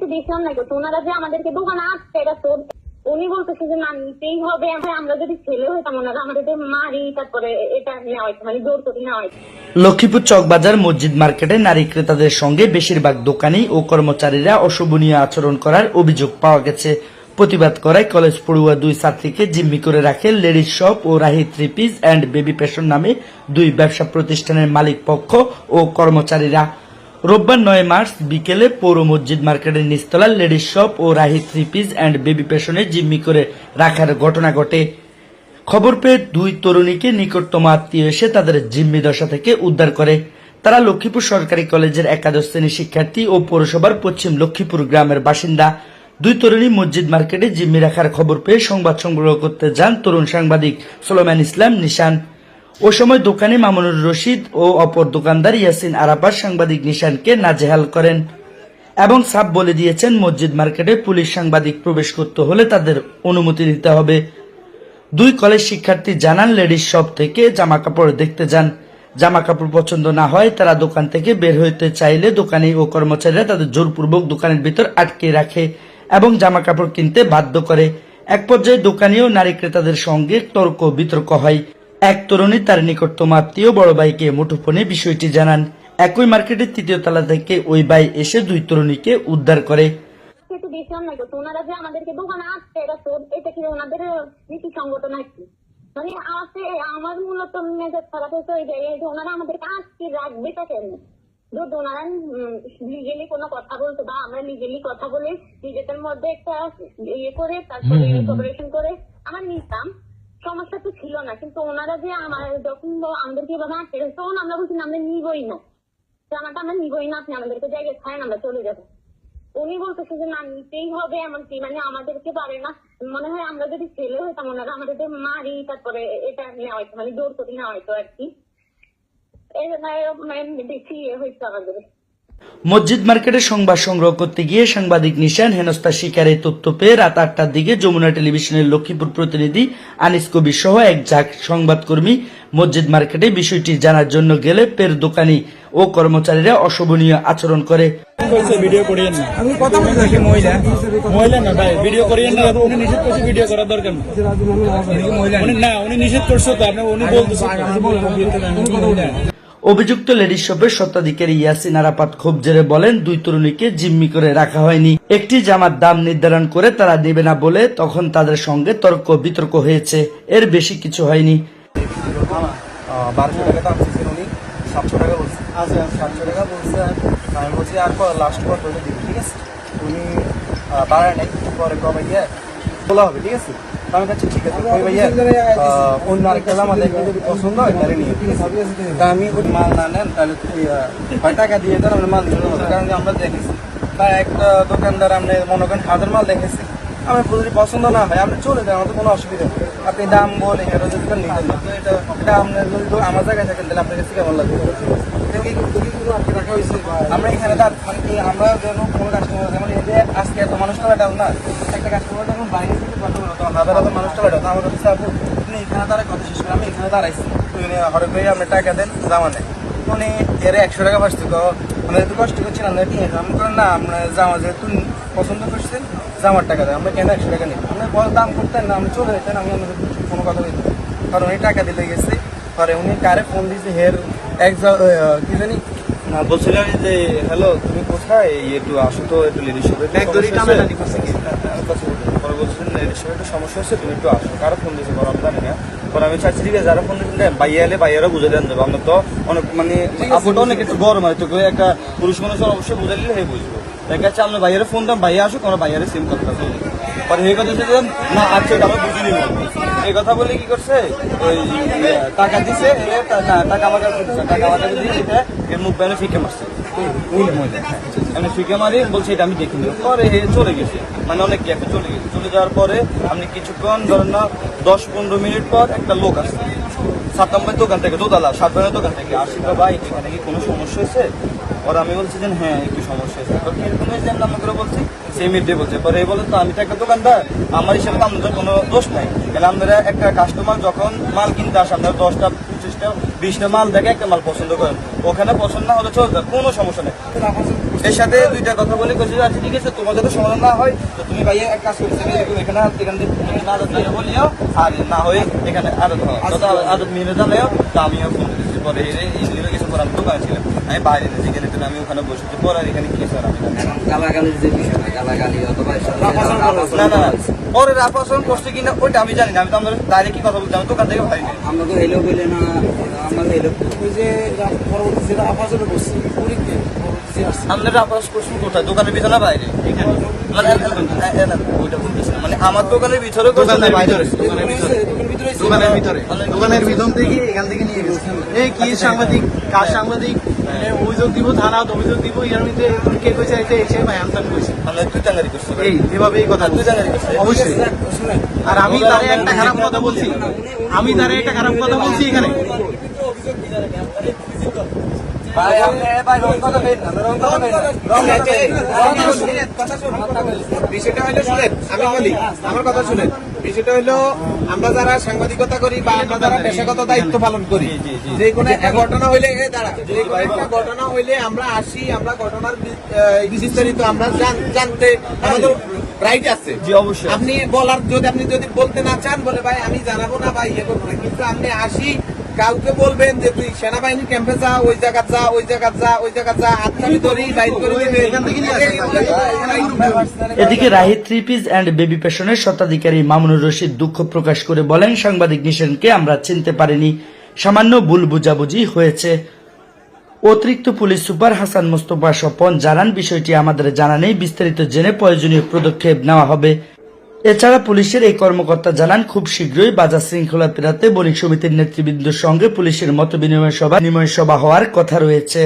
একটু দেখলাম না তো ওনারা যে আমাদেরকে দোকানে আসছে, এটা তো উনি বলতেছে যে না নিতেই হবে। আমরা যদি ছেলে হইতাম, ওনারা আমাদেরকে মারি, তারপরে এটা নেওয়া হয়েছে মানে জোর করে নেওয়া হয়েছে লক্ষ্মীপুর চকবাজার মসজিদ মার্কেটে নারী ক্রেতাদের সঙ্গে বেশিরভাগ দোকানি ও কর্মচারীরা অশোভনীয় আচরণ করার অভিযোগ পাওয়া গেছে। প্রতিবাদ করায় কলেজ পড়ুয়া দুই ছাত্রীকে জিম্মি করে রাখে ladies shop O Rahi three piece and baby fashion নামে দুই ব্যবসা প্রতিষ্ঠানের মালিক পক্ষ ও কর্মচারীরা। রোববার নয় মার্চ বিকেলে পৌর মসজিদ মার্কেটের নিচতলা ladies shop O Rahi three piece and baby পেশনে জিম্মি করে রাখার ঘটনা ঘটে। খবর পেয়ে দুই তরুণীকে নিকটতম আত্মীয় এসে তাদের জিম্মি দশা থেকে উদ্ধার করে। তারা লক্ষ্মীপুর সরকারি কলেজের একাদশ শ্রেণির শিক্ষার্থী ও পৌরসভার পশ্চিম লক্ষ্মীপুর গ্রামের বাসিন্দা। দুই তরুণী মসজিদ মার্কেটে জিম্মি রাখার খবর পেয়ে সংবাদ সংগ্রহ করতে যান তরুণ সাংবাদিক সোলোমান ইসলাম নিশান। ও সময় দোকানে মামুনুর রশিদ ও অপর দোকানদার ইয়াসিন আরাফার সাংবাদিক নিশানকে নাজেহাল করেন এবং সাপ বলে দিয়েছেন, মসজিদ মার্কেটে পুলিশ সাংবাদিক প্রবেশ করতে হলে তাদের অনুমতি নিতে হবে। দুই কলেজ শিক্ষার্থী জানান, লেডিস শপ থেকে জামা কাপড় দেখতে যান। জামা কাপড় পছন্দ না হয়, তারা দোকান থেকে বের হইতে চাইলে দোকানি ও কর্মচারীরা তাদের জোরপূর্বক দোকানের ভিতর আটকে রাখে এবং জামা কাপড় কিনতে বাধ্য করে। এক পর্যায়ে দোকানি ও নারী ক্রেতাদের সঙ্গে তর্ক বিতর্ক হয়। এক তরুণী তার নিকটতম আত্মীয় বড় ভাইকে মুঠোফোনে বিষয়টি জানান। একই মার্কেটের তৃতীয় তলা থেকে ওই ভাই এসে দুই তরুণীকে উদ্ধার করে। একটু না তো ওনারা যে আমাদেরকে দোকানে আসছে এটা তো এটা কি ওনাদের নীতি সংগঠন নাকি? মানে আসে আমার মূলত মেজাজ খারাপ হয়েছে ওই যে ওনারা আমাদেরকে আজকে রাখবেটা কেন যদি ওনারা লিগেলি কোনো কথা বলতো বা আমরা লিগেলি কথা বলে নিজেদের মধ্যে একটা ইয়ে করে তারপরে কপারেশন করে আমরা নিতাম। সমস্যা তো ছিল না কিন্তু ওনারা যে আমার যখন আমাদেরকে আটকে রেখেছে, তখন আমরা বলছি না, আমরা নিবই না। জামাটা আমরা নিবই না আপনি আমাদেরকে জায়গায় খায় আমরা চলে যাব। উনি বলতেছে যে না নিতেই হবে এমনকি মানে আমাদেরকে পারে না। মনে হয় আমরা যদি ছেলে হইতাম ওনারা আমাদেরকে মারি তারপরে এটা নেওয়া হয়তো মানে জোর করে নেওয়া হয়তো আর কি। জন্য মানে ইয়ে হয়েছে আমাদের। মসজিদ মার্কেটে সংবাদ সংগ্রহ করতে গিয়ে সাংবাদিক নিশান হেনস্থার শিকারের তথ্য পেয়ে রাত আটটার দিকে যমুনা টেলিভিশনের লক্ষ্মীপুর প্রতিনিধি আনিস কবির সহ এক ঝাঁক সংবাদকর্মী মসজিদ মার্কেটে বিষয়টি জানার জন্য গেলে পের দোকানি ও কর্মচারীরা অশোভনীয় আচরণ করে। ভিডিও করিয়েন না আমি কথা বলছি। মহিলা? মহিলা না ভাই ভিডিও করিয়েন না উনি নিষেধ করছে ভিডিও করার দরকার না। উনি না উনি নিষেধ করছে তো আপনি উনি বলতেছেন অভিযুক্ত লেডিস শপের স্বত্বাধিকারী ইয়াসিন আরাপাত ক্ষোভ জেরে বলেন, দুই তরুণীকে জিম্মি করে রাখা হয়নি। একটি জামার দাম নির্ধারণ করে তারা নেবে না বলে তখন তাদের সঙ্গে তর্ক বিতর্ক হয়েছে। এর বেশি কিছু হয়নি। বারোশো আচ্ছা বাড়ায় নাই, পরে কবে গিয়ে বলা হবে, ঠিক আছে? আমি ঠিক আছে পছন্দ হয় মাল না নেন দিয়ে দেন, আমরা মাল দিতে আমরা দেখেছি বা একটা দোকানদার আপনি মনে করেন মাল দেখেছি। আমার যদি পছন্দ না হয়, আপনি চলে যান, আমাদের কোনো অসুবিধা নেই। আপনি দাম বলে এটা যদি আমার জায়গায় থাকেন, তাহলে আপনার কাছে কেমন লাগবে? এটা কি আটকে রাখা হয়েছে? আমরা এখানে তার মানে কি আমরা যেন কোনো কাস্টমার যেমন যে আজকে এত মানুষ টাকা না, একটা কাস্টমার যখন বাইরে থেকে কথা বলো, তখন হাজার হাজার মানুষ টাকা তো কাছে আপু, আপনি এখানে তারা কথা শেষ করে আমি এখানে দাঁড়াইছি। উনি, হঠাৎ করে আপনি টাকা দেন জামা নেন উনি, এর, একশো টাকা পাচ্ছি তো, আমরা একটু কষ্ট করছি না, আমরা নিয়ে যাই। আমি করেন না, আমরা জামা যেহেতু পছন্দ করছেন জামার টাকা দেন আমরা কেন একশো টাকা নিই আমরা বড় দাম করতেন না আমরা চলে যেতেন, আমি আমাদের কোনো কথা বলতে কারণ উনি টাকা দিতে গেছে, পরে উনি কারে ফোন দিয়েছে, হের কি জানি? না বলছিলাম যে হ্যালো তুমি কোথায়? একটু আসো তো একটু লেডিস শপে পরে বলছিলেন লেডিস শপে একটু সমস্যা হচ্ছে তুমি একটু আসো। কারও ফোন দিয়েছে বড় আমি জানি না। পরে আমি চাচ্ছি ঠিক আছে যারা ফোন দিয়েছেন বাইরে এলে বাইরেরা বুঝে দেন দেবো। আমরা তো অনেক মানে আপুটা অনেক একটু বড় তোকে একটা পুরুষ মানুষ অবশ্যই বুঝে দিলে হে বুঝব। দেখা যাচ্ছে আমরা বাইরে ফোন দাম বাইরে আসুক আমরা বাইরে সিম করতে পারি কথা হচ্ছে না আচ্ছা বুঝিনি এই কথা বলে কি করছে? ওই ইয়ে, টাকা দিছে টাকা আমার দিছে টাকা আমার দিয়ে এটা এর মুখ ব্যানে ফিকে মারছে। আমি ফিকে মারি বলছে এটা আমি দেখিনি পরে চলে গেছে। মানে অনেক গ্যাপে চলে গেছে। চলে যাওয়ার পরে আপনি কিছুক্ষণ ধরেন না দশ পনেরো মিনিট পর একটা লোক আসছে। সাতাম্বের দোকান থেকে দোতলা সাত ভাইয়ের দোকান থেকে। তো ভাই এখানে কি কোনো সমস্যা হয়েছে? ওর আমি বলছি যে হ্যাঁ একটু সমস্যা হয়েছে। তো কীরকম হয়েছে? আমি করে বলছি সেই মিডে বলছে। পরে এই বলে, তো আমি তো একটা দোকানদার, আমার হিসাবে তো আপনাদের কোনো দোষ নাই। তাহলে আপনারা একটা কাস্টমার যখন মাল কিনতে আসে আপনারা দশটা, পঁচিশটা, বিশটা মাল দেখে একটা মাল পছন্দ করেন। ওখানে পছন্দ না হলে চলবে, কোনো সমস্যা নেই। এর সাথে দুইটা কথা বলে, কইছে আচ্ছা ঠিক আছে, তোমার যাতে সমাধান না হয়, তো তুমি ভাইয়া এক কাজ করেছে এরকম এখানে এখান থেকে না আদত নিয়ে বলিও, আর না হয়ে এখানে আদত যত আদত মিলে জানাও তো আমিও ফোন দিয়েছি পরে এই এই নিয়ে আমি বাইরে বাইরে যেখানে তুমি আমি ওখানে বসেছি। পরে এখানে কি স্যার আমি গালাগালির যে বিষয়টা গালাগালি অথবা না না। না পরে রাফাসন করছে কিনা ওইটা আমি জানি না। আমি তো আমাদের ডাইরেক্ট কি কথা বলছি আমি দোকান থেকে ভাই আমরা তো এলো বলে না আমরা এলো ওই যে পরবর্তী যেটা আপাতত করছি আসছে আমাদের রাফাস করছেন কোথায়? দোকানের ভিতরে না বাইরে? মানে মানে আমার দোকানের ভিতরে করছে না? বাইরে দোকানের ভিতরে। দোকানের ভিতরে। দোকানের ভিতর থেকে এখান থেকে নিয়ে গেছে। এই কি সাংবাদিক? কার সাংবাদিক? অভিযোগ দিব থানা অভিযোগ দিব ইয়ারমিতে মধ্যে কে কইছে এটা এসে ভাই আমতান কইছে। তাহলে দুই টাঙ্গারি করছিস এই এভাবে এই কথা দুই টাঙ্গারি করছিস? অবশ্যই। আর আমি তারে একটা খারাপ কথা বলছি। আমি তারে একটা খারাপ কথা বলছি এখানে। বিষয়টা হলো শুনেন আমি বলি আমার কথা শুনেন। বিষয়টা হলো আমরা যারা সাংবাদিকতা করি বা আমরা যারা পেশাগত দায়িত্ব পালন করি। যে কোনো ঘটনা হইলে দাঁড়া যে কোনো ঘটনা হইলে আমরা আসি আমরা ঘটনার বিস্তারিত আমরা জানতে আমাদের রাইট আছে। জি, অবশ্যই। আপনি বলার যদি আপনি যদি বলতে না চান বলে ভাই আমি জানাব না ভাই ইয়ে করব না। কিন্তু আপনি আসি কাউকে বলবেন যে তুই সেনাবাহিনী ক্যাম্পে যা ওই জায়গা যা ওই জায়গা যা ওই জায়গা যা আত্মানি ধরি বাইর করে দিবে। এদিকে Rahi three piece and baby পেশনের স্বত্বাধিকারী মামুনুর রশিদ দুঃখ প্রকাশ করে বলেন সাংবাদিক নিশানকে আমরা চিনতে পারিনি। সামান্য ভুল বুঝাবুঝি হয়েছে। অতিরিক্ত পুলিশ সুপার হাসান মোস্তফা স্বপন জানান বিষয়টি আমাদের জানা নেই। বিস্তারিত জেনে প্রয়োজনীয় পদক্ষেপ নেওয়া হবে। এছাড়া পুলিশের এই কর্মকর্তা জানান, খুব শীঘ্রই বাজার শৃঙ্খলা ফেরাতে বণিক সমিতির নেতৃবৃন্দের সঙ্গে পুলিশের মত বিনিময় সভা বিনিময় সভা হওয়ার কথা রয়েছে।